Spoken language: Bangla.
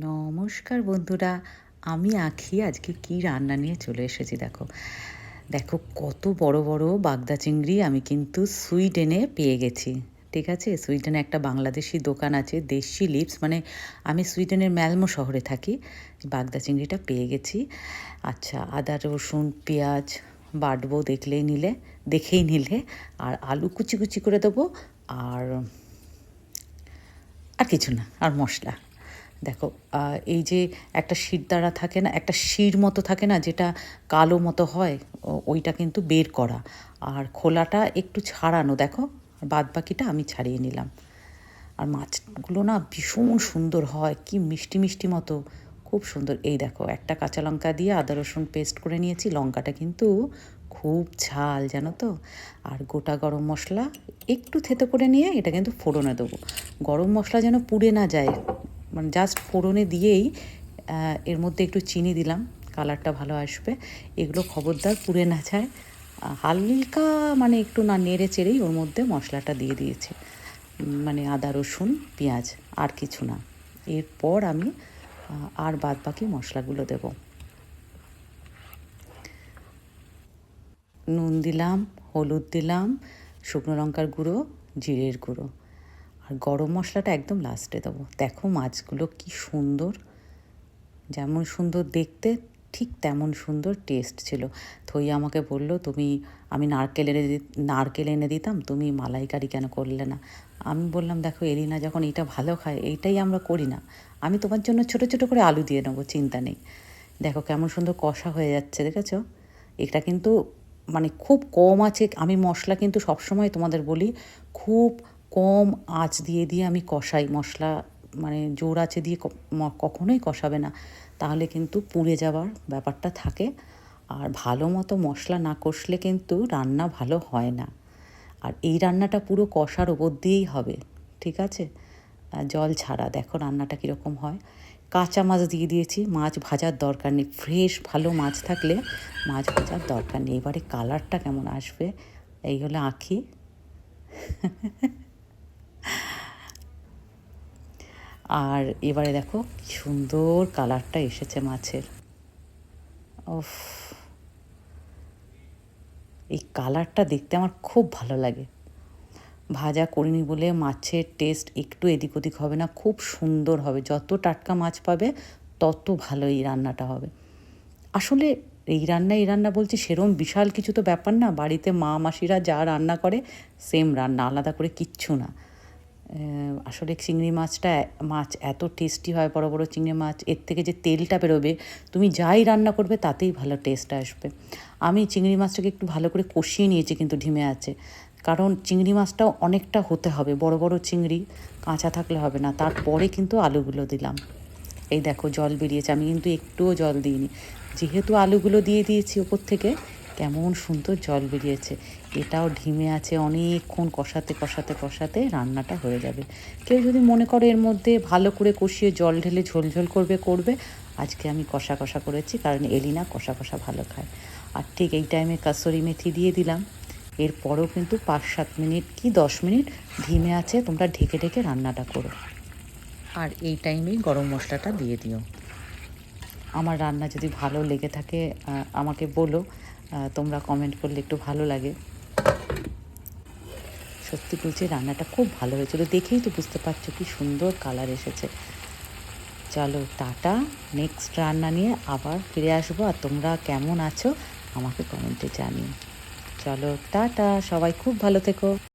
নমস্কার বন্ধুরা, আমি আঁখি। আজকে কি রান্না নিয়ে চলে এসেছি দেখো। দেখো কত বড় বড় বাগদা চিংড়ি আমি কিন্তু সুইডেনে পেয়ে গেছি, ঠিক আছে? সুইডেনে একটা বাংলাদেশি দোকান আছে, দেশি লিপস মানে আমি সুইডেনের ম্যালমো শহরে থাকি, বাগদা চিংড়িটা পেয়ে গেছি। আচ্ছা আদা, রসুন, পেঁয়াজ বাটবো দেখলেই নিলে, দেখেই নিলে, আর আলু কুচি কুচি করে দেবো, আর আর কিছু না, আর মশলা। দেখো এই যে একটা শির দ্বারা থাকে না, একটা শির মতো থাকে না, যেটা কালো মতো হয় ওইটা কিন্তু বের করা। আর খোলাটা একটু ছাড়ানো, দেখো, বাদ বাকিটা আমি ছাড়িয়ে নিলাম। আর মাছগুলো না ভীষণ সুন্দর হয়, কি মিষ্টি মিষ্টি মতো, খুব সুন্দর। এই দেখো, একটা কাঁচা লঙ্কা দিয়ে আদা রসুন পেস্ট করে নিয়েছি, লঙ্কাটা কিন্তু খুব ঝাল, জানো তো। আর গোটা গরম মশলা একটু থেতো করে নিয়ে এটা কিন্তু ফোড়নে দেবো। গরম মশলা যেন পুড়ে না যায় মানে জাস্ট ফোড়নে দিয়েই এর মধ্যে একটু চিনি দিলাম কালারটা ভালো আসবে। এগুলো খবরদার পুড়ে না যায়। হালকা মানে একটু না নেড়ে চেড়েই ওর মধ্যে মশলাটা দিয়ে দিয়েছে। মানে আদা, রসুন, পেঁয়াজ, আর কিছু না। এরপর আমি আর বাদ বাকি মশলাগুলো দেব। নুন দিলাম, হলুদ দিলাম, শুকনো লঙ্কার গুঁড়ো, জিরের গুঁড়ো। আর গরম মশলাটা একদম লাস্টে দেবো। দেখো মাছগুলো কি সুন্দর। যেমন সুন্দর দেখতে, ঠিক তেমন সুন্দর টেস্ট ছিল। থই আমাকে বলল, তুমি, আমি নারকেল এনে নারকেল এনে দিতাম, তুমি মালাইকারি কেন করলে না? আমি বললাম, দেখো এলিনা যখন এটা ভালো খায়, এইটাই আমরা করি না। আমি তোমার জন্য ছোট ছোট করে আলু দিয়ে নেব, চিন্তা নেই। দেখো কেমন সুন্দর কষা হয়ে যাচ্ছে, দেখেছ? এটা কিন্তু মানে খুব কম আছে, আমি মশলা কিন্তু সবসময় তোমাদের বলি, খুব কম আঁচ দিয়ে দিয়ে আমি কষাই মশলা মানে জোর আছে দিয়ে কখনোই কষাবে না। তাহলে কিন্তু পুড়ে যাওয়ার ব্যাপারটা থাকে। আর ভালো মতো মশলা না কষলে কিন্তু রান্না ভালো হয় না। আর এই রান্নাটা পুরো কষার ওপর দিয়েই হবে, ঠিক আছে? জল ছাড়া। দেখো রান্নাটা কীরকম হয়। কাঁচা মাছ দিয়ে দিয়েছি। মাছ ভাজার দরকার নেই। ফ্রেশ, ভালো মাছ থাকলে মাছ ভাজার দরকার নেই। এবারে কালারটা কেমন আসবে? এই হলো আঁখি। আর এবারে দেখো সুন্দর কালারটা এসেছে মাছের। ওফ এই কালারটা দেখতে আমার খুব ভালো লাগে। ভাজা করিনি বলে মাছের টেস্ট একটু এদিক ওদিক হবে না, খুব সুন্দর হবে। যত টাটকা মাছ পাবে, তত ভালো এই রান্নাটা হবে। আসলে এই রান্না এই রান্না বলছি, সেরম বিশাল কিছু তো ব্যাপার না। বাড়িতে মা, মাসিরা যা রান্না করে সেম রান্না, আলাদা করে কিচ্ছু না। আসলে চিংড়ি মাছটা মাছ এত টেস্টি হয়, বড় বড় চিংড়ি মাছ, এর থেকে যে তেলটা বেরোবে, তুমি যাই রান্না করবে তাতেই ভালো টেস্ট আসবে। আমি চিংড়ি মাছটাকে একটু ভালো করে কষিয়ে নিয়েছি কিন্তু ঢিমে আছে। কারণ চিংড়ি মাছটাও অনেকটা হতে হবে, বড় বড় চিংড়ি কাঁচা থাকলে হবে না। তারপরে কিন্তু আলুগুলো দিলাম। এই দেখো জল বেরিয়েছে, আমি কিন্তু একটুও জল দিইনি। যেহেতু আলুগুলো দিয়ে দিয়েছি ওপর থেকে কেমন সুন্দর জল বেরিয়েছে। এটাও ঢিমে আছে অনেকক্ষণ, কষাতে কষাতে কষাতে রান্নাটা হয়ে যাবে। কেউ যদি মনে করে এর মধ্যে ভালো করে কষিয়ে জল ঢেলে ঝোল ঝোল করবে করবে, আজকে আমি কষা কষা করেছি কারণ এলিনা কষা কষা ভালো খায়। আর ঠিক এই টাইমে কাসরি মেথি দিয়ে দিলাম। এরপরেও কিন্তু পাঁচ, সাত মিনিট কি দশ মিনিট ধিমে আছে, তোমরা ঢেকে ঢেকে রান্নাটা করো। আর এই টাইমেই গরম মশলাটা দিয়ে দিও। আমার রান্না যদি ভালো লেগে থাকে আমাকে বলো। তোমরা কমেন্ট করলে একটু ভালো লাগে। সত্যি বলছি, রান্নাটা খুব ভালো হয়েছিল। দেখেই তো বুঝতে পারছ কি সুন্দর কালার এসেছে। চলো, টাটা। নেক্সট রান্না নিয়ে আবার ফিরে আসব আর তোমরা কেমন আছো আমাকে কমেন্টে জানিও। চলো, টাটা। সবাই খুব ভালো থেকো।